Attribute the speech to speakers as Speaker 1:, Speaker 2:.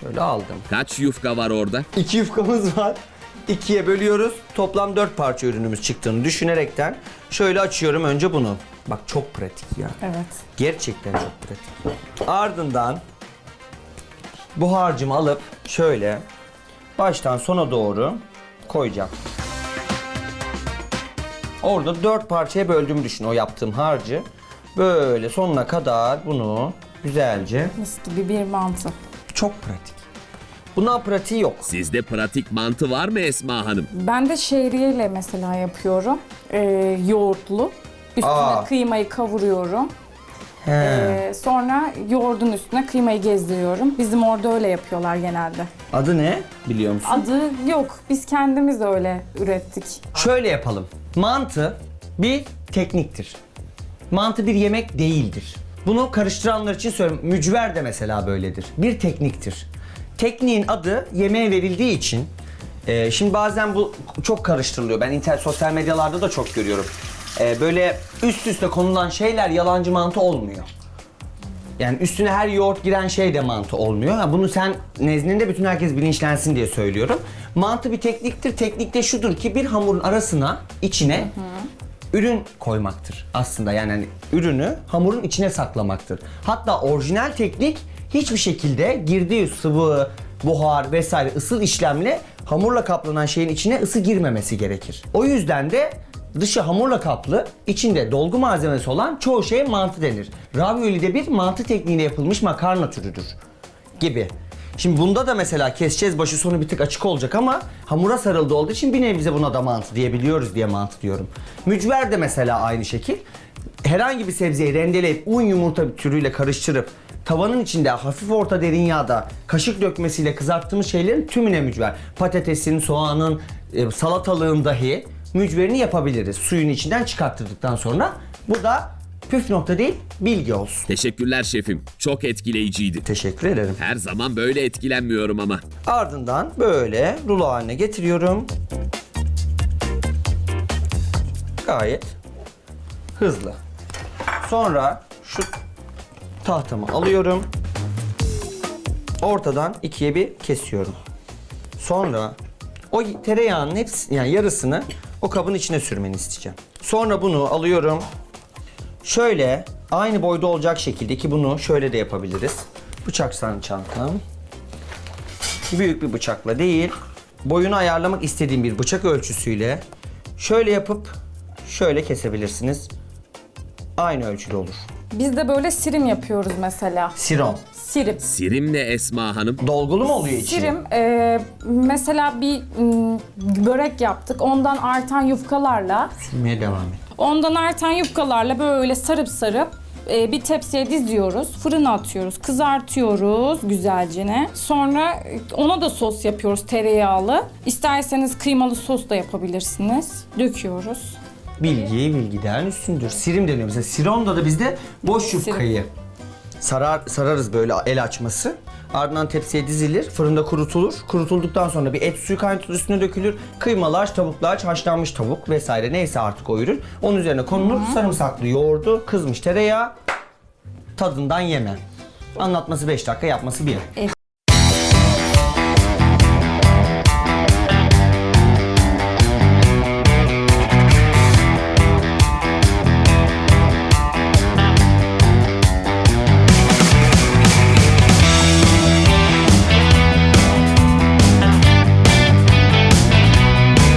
Speaker 1: Şöyle aldım.
Speaker 2: Kaç yufka var orada?
Speaker 1: İki yufkamız var. İkiye bölüyoruz. Toplam dört parça ürünümüz çıktığını düşünerekten şöyle açıyorum önce bunu. Bak çok pratik ya.
Speaker 3: Evet.
Speaker 1: Gerçekten çok pratik. Ardından bu harcımı alıp şöyle baştan sona doğru koyacağım. Orada dört parçaya böldüğümü düşün o yaptığım harcı. Böyle sonuna kadar bunu güzelce
Speaker 3: Mis gibi bir mantı.
Speaker 1: Çok pratik. Buna pratiği yok.
Speaker 2: Sizde pratik mantı var mı Esma Hanım?
Speaker 3: Ben de şehriyeyle mesela yapıyorum. Ee, yoğurtlu. Üstüne
Speaker 1: Aa.
Speaker 3: kıymayı kavuruyorum.
Speaker 1: He.
Speaker 3: Ee, sonra yoğurdun üstüne kıymayı gezdiriyorum. Bizim orada öyle yapıyorlar genelde.
Speaker 1: Adı ne biliyor musun?
Speaker 3: Adı yok. Biz kendimiz öyle ürettik.
Speaker 1: Şöyle yapalım. Mantı bir tekniktir. Mantı bir yemek değildir. Bunu karıştıranlar için söylüyorum. Mücver de mesela böyledir. Bir tekniktir. Tekniğin adı yemeğe verildiği için e, şimdi bazen bu çok karıştırılıyor. Ben internet sosyal medyalarda da çok görüyorum. E, böyle üst üste konulan şeyler yalancı mantı olmuyor. Yani üstüne her yoğurt giren şey de mantı olmuyor. Ha, bunu sen nezdinde bütün herkes bilinçlensin diye söylüyorum. Mantı bir tekniktir. Teknikte şudur ki bir hamurun arasına, içine ürün koymaktır aslında. Yani hani ürünü hamurun içine saklamaktır. Hatta orijinal teknik hiçbir şekilde girdiği sıvı, buhar vesaire ısıl işlemle hamurla kaplanan şeyin içine ısı girmemesi gerekir. O yüzden de dışı hamurla kaplı, içinde dolgu malzemesi olan çoğu şeye mantı denir. Ravioli de bir mantı tekniğiyle yapılmış makarna türüdür gibi. Şimdi bunda da mesela keseceğiz başı sonu bir tık açık olacak ama hamura sarıldı olduğu için bir nebze buna da mantı diyebiliyoruz diye mantı diyorum. Mücver de mesela aynı şekil. Herhangi bir sebzeyi rendeleyip un yumurta türüyle karıştırıp tavanın içinde hafif orta derin yağda kaşık dökmesiyle kızarttığımız şeylerin tümüne mücver. Patatesin, soğanın, e, salatalığın dahi mücverini yapabiliriz. Suyun içinden çıkarttırdıktan sonra. Bu da püf nokta değil, bilgi olsun.
Speaker 2: Teşekkürler şefim. Çok etkileyiciydi.
Speaker 1: Teşekkür ederim.
Speaker 2: Her zaman böyle etkilenmiyorum ama.
Speaker 1: Ardından böyle rulo haline getiriyorum. Gayet hızlı. Sonra şu tahtamı alıyorum. Ortadan ikiye bir kesiyorum. Sonra o tereyağının hepsi yani yarısını o kabın içine sürmeni isteyeceğim. Sonra bunu alıyorum. Şöyle aynı boyda olacak şekilde ki bunu şöyle de yapabiliriz. Bıçaksan çantam. Büyük bir bıçakla değil, boyunu ayarlamak istediğim bir bıçak ölçüsüyle şöyle yapıp şöyle kesebilirsiniz. Aynı ölçüde olur.
Speaker 3: Biz de böyle sirim yapıyoruz mesela.
Speaker 1: Siron.
Speaker 3: Sirim.
Speaker 2: Sirim ne Esma Hanım?
Speaker 1: Dolgulu mu oluyor içi?
Speaker 3: Sirim e, mesela bir m, börek yaptık. Ondan artan yufkalarla
Speaker 1: Sürmeye devam et.
Speaker 3: Ondan artan yufkalarla böyle sarıp sarıp e, bir tepsiye diziyoruz. Fırına atıyoruz. Kızartıyoruz güzelcene. Sonra e, ona da sos yapıyoruz tereyağlı. İsterseniz kıymalı sos da yapabilirsiniz. Döküyoruz.
Speaker 1: Bilgi bilgiden üstündür. Sirim deniyor. Mesela sironda da bizde boş yufkayı sarar, sararız böyle el açması. Ardından tepsiye dizilir, fırında kurutulur. Kurutulduktan sonra bir et suyu kaynatılır, üstüne dökülür. Kıymalar, tavuklar, haşlanmış tavuk vesaire neyse artık o ürün. Onun üzerine konulur. Sarımsaklı yoğurdu, kızmış tereyağı. Tadından yeme. Anlatması 5 dakika, yapması 1.